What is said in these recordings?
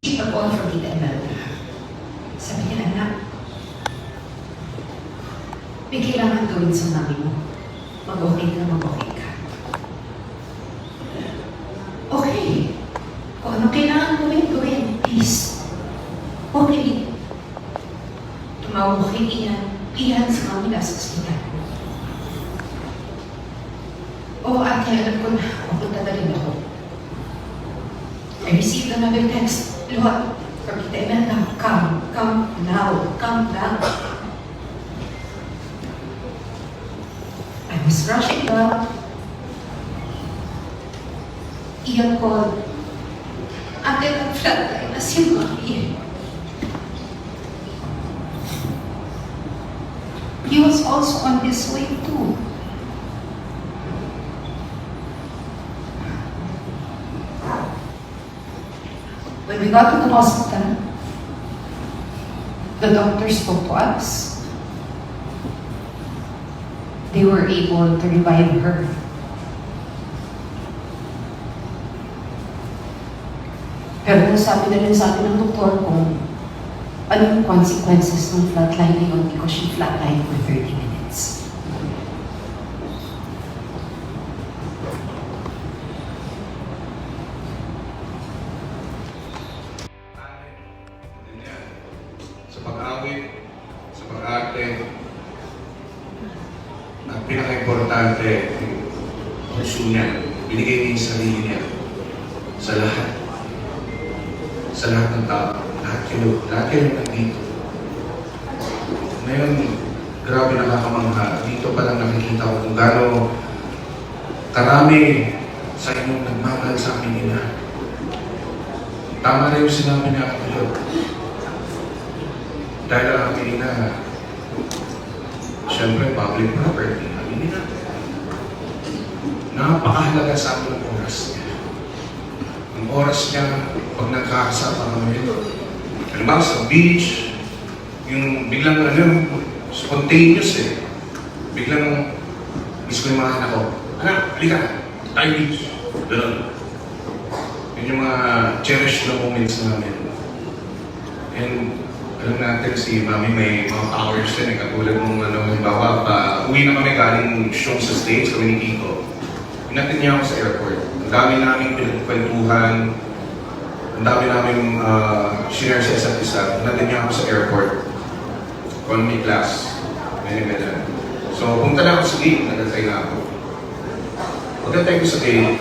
She pag-on from Tita Imelda. Sabi niya, anak, may kailangan gawin sa mami mo. Mag-okay ka, mag-okay ka. Okay. Kung ano kailangan gawin, gawin. Please. Okay. Tumawag kay Ian. Ian sa kami nasa ospital. Oo, ate, alam ko na. Pupunta na rin ako. I received another text. Lord, Imelda, come, come now, come now. I was rushing up. Iyan ko, ate, nag-flatline na si Mami. He was also on his way too. When we got to the hospital, the doctor spoke to us. They were able to revive her. Pero nasabi na rin sa atin ng doktor kung ano yung consequences ng flatline na yun because she flatlined for 30 minutes. Pinaka-importante, puso niya, binigay niya yung sarili niya sa lahat. Sa lahat ng tao. Lahat kayo, lahat kayo nandito. Ngayon, grabe nakakamangha. Dito pa lang nakikita ko kung gaano karami sa inyong nagmamahal sa amin ina. Tama na yung sinabi niya kapatid. Dahil ang aking ina, siyempre public property, amin ina. Napakahalaga sa amin ang oras niya. Ang oras niya, pag nagkakasama kami, halimbawa sa beach, yung biglang ano, spontaneous eh. Biglang, miss ko yung mga anak ko, anak, halika, tayo beach. Ganun. Yun yung mga cherished na moments namin. And alam natin si Mami may mga powers din eh. Katulad nung ano, halimbawa, pa, uwi na kami galing show sa States, kami ni Kiko. Inatin niya ako sa airport. Ang dami namin pinagkwentuhan. Ang dami namin uh, share sa isa't isa. Inatin niya ako sa airport. Economy class. Ganyan ganyan. So, punta na ako sa gate. Nagantay na ako. Pagkantay ko sa gate,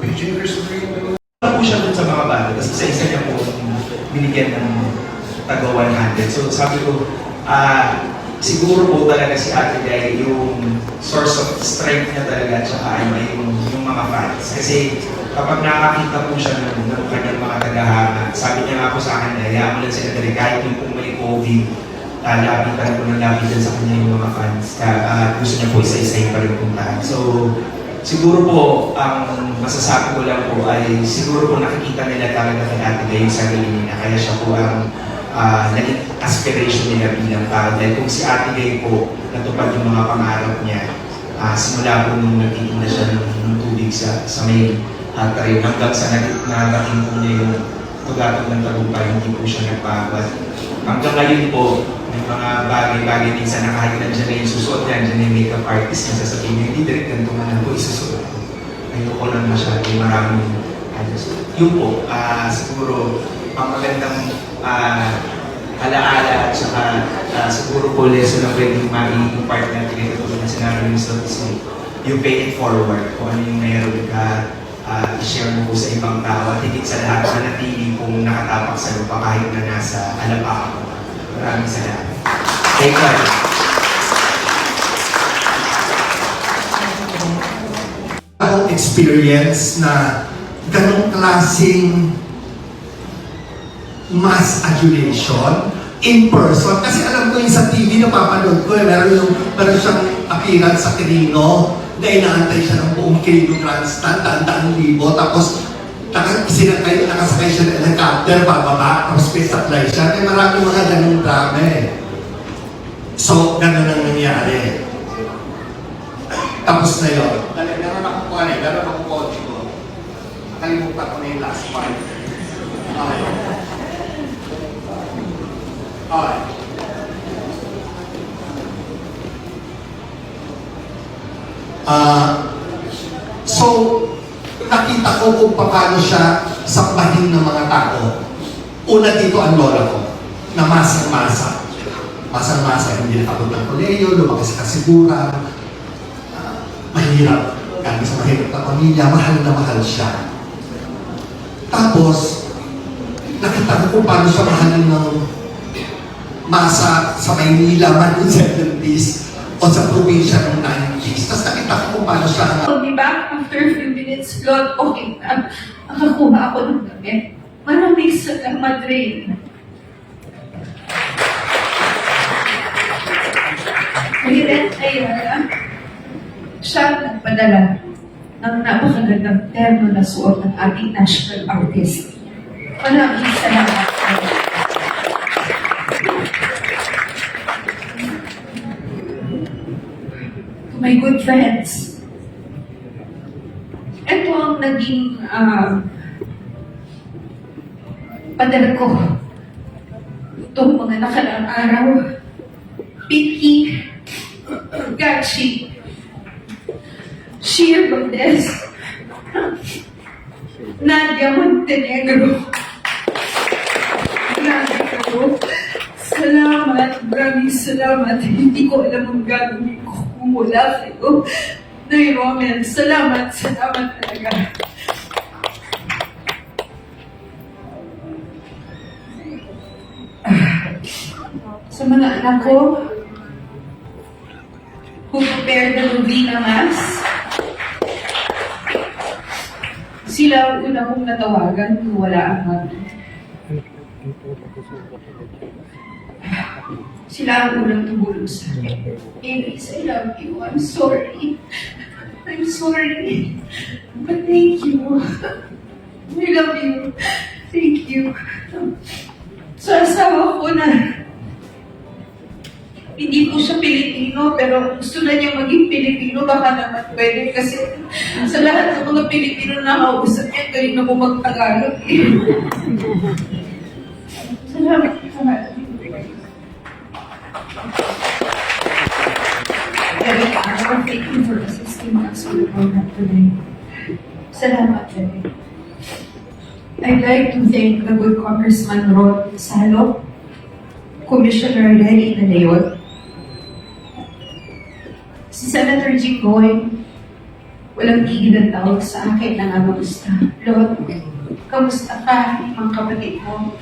Beijing Christopher po siya dun sa mga bata, tapos isa-isa niya po binigyan ng taga 100. So sabi ko, ah, siguro po talaga si Ate Guy yung source of strength niya talaga at saka ano, yung, yung mga fans. Kasi kapag nakakita po siya ng, ng kanyang mga tagahanga, sabi niya nga po sa akin, hayaan mo lang sila dali kahit yung kung may COVID, uh, rin po ng labi dyan sa kanya yung mga fans. Kaya ah, gusto niya po isa-isa pa rin puntahan. So, Siguro po, ang masasabi ko lang po ay siguro po nakikita nila talaga kay Ate Gay yung sarili niya. Kaya siya po ang ah, naging aspiration nila bilang tao. Dahil kung si Ate Gay po natupad yung mga pangarap niya, ah, simula po nung nagtitinda siya ng, ng tubig sa, sa may uh, hanggang sa narating po niya yung tugatog ng tagumpay, hindi po siya nagbago. At Hanggang ngayon po, may mga bagay-bagay minsan na kahit nandiyan na yung susuot yan, dyan yung makeup artist na sasabihin niya, hindi direct ganito man lang po isusuot ko. Ayoko lang masyado, maraming ano. Yun po, ah, siguro, ang magandang ah, alaala at saka ah, siguro po lesson na pwedeng ma-impart natin ito tulad na sinabi ng Mr. Tisney, you pay it forward kung ano yung meron ka ah, i-share mo po sa ibang tao at higit sa lahat manatili pong nakatapak sa lupa kahit na nasa alapakan mo. Maraming salamat. Thank you. akong experience na ganong klaseng mass adulation in person. Kasi alam ko yung sa TV, napapanood ko, eh, meron, yung, meron siyang appearance sa Trino na inaantay siya ng buong kilo grandstand, daan libo, tapos naka, sinakay, nakasakay siya ng helicopter, bababa, tapos may supply siya. Eh, marami mga ganong drama eh. So, ganun ang nangyari. Tapos na yun. Meron akong kuha eh, meron akong kotse ko. Nakalimutan ko na yung last part. Okay. Okay. Ah, so, nakita ko kung paano siya sambahin ng mga tao. Una dito ang lola ko, na masang-masa. Masang-masa, hindi nakabot ng koleyo, lumaki sa kasiguran. Ah, mahirap. Galing sa mahirap na pamilya, mahal na mahal siya. Tapos, nakita ko kung paano siya mahalin ng masa sa Maynila man noong 70s o sa probinsya noong 90s. Tapos nakita ko kung paano siya So, di ba, after few minutes, Lord, okay na. Nakakuha ako ng gabi. Maraming salamat rin. Ren Ayala, siya nagpadala ng napakagandang terno na suot ng ating national artist. Maraming salamat. To my good friends, ito ang naging padala ko. Itong mga nakaraang araw. Pinky, Gachi, Sheer Valdez, Nadia Montenegro, Nadia Salamat, maraming salamat. Hindi ko alam ang gagawin wala kayo. Nay Roman, salamat, salamat talaga. Sa mga anak ko, who prepared the Rubina Mass, sila ang una kong natawagan kung wala ang mami. Sila ang unang tumulong sa akin. Aries, I love you. I'm sorry. I'm sorry. But thank you. I love you. Thank you. Sa asawa ko na hindi po siya Pilipino, pero gusto na niya maging Pilipino, baka naman pwede. Kasi sa lahat ng mga Pilipino na nakausap niya, galing na po mag-Tagalog eh. Salamat. Salamat. Eric, Arrow, thank you for assisting us with the program today. Salamat, Eric. I'd like to thank the good Congressman Rod Salo, Commissioner Lenny De Leon, si Senator Jinggoy, walang tigil ang tawag sa akin na nga kamusta. Lord, kamusta ka, mga kapatid mo?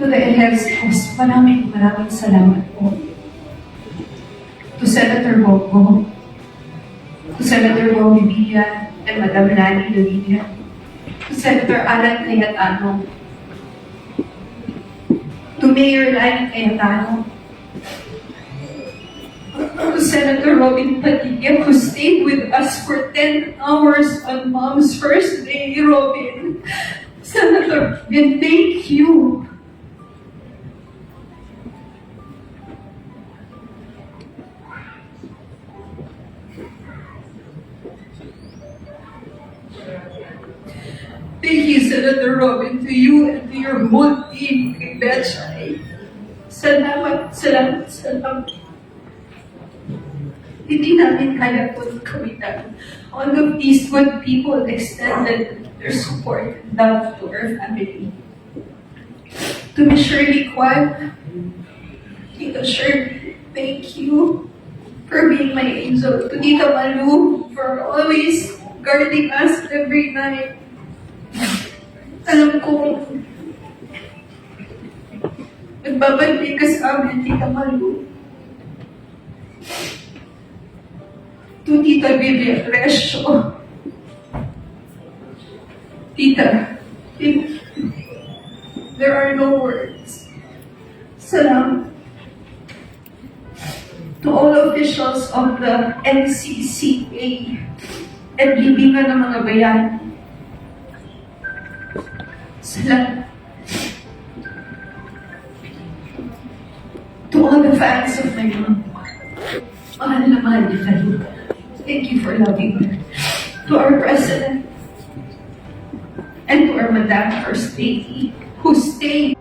To the Health House, maraming maraming salamat po. To Senator Bogo, to Senator Bobby Villa, and Madam Lani Lolina, to Senator Alan Cayetano, to Mayor Lani Cayetano, to Senator Robin Padilla, who stayed with us for 10 hours on Mom's first day, Robin. Senator, and thank you. Thank you, Senator Robin, to you and to your whole team, kay Betchay. Salamat, salamat, salamat. Hindi namin kaya po kawitan. All of these good people extended their support and love to our family. To Miss Shirley Kwan, Tito Shirley, thank you for being my angel. To Tita Malu, for always guarding us every night. Alam ko, nagbabalik ka sa amin, Tita Malu. To Tita Vivian Resyo. Tita, tita, there are no words. Salamat. To all officials of the NCCA at libingan ng mga bayan, Salamat. To all the fans of my mom, mahal na mahal kayo. Thank you for loving her. to our President, and to our Madam First Lady, who stayed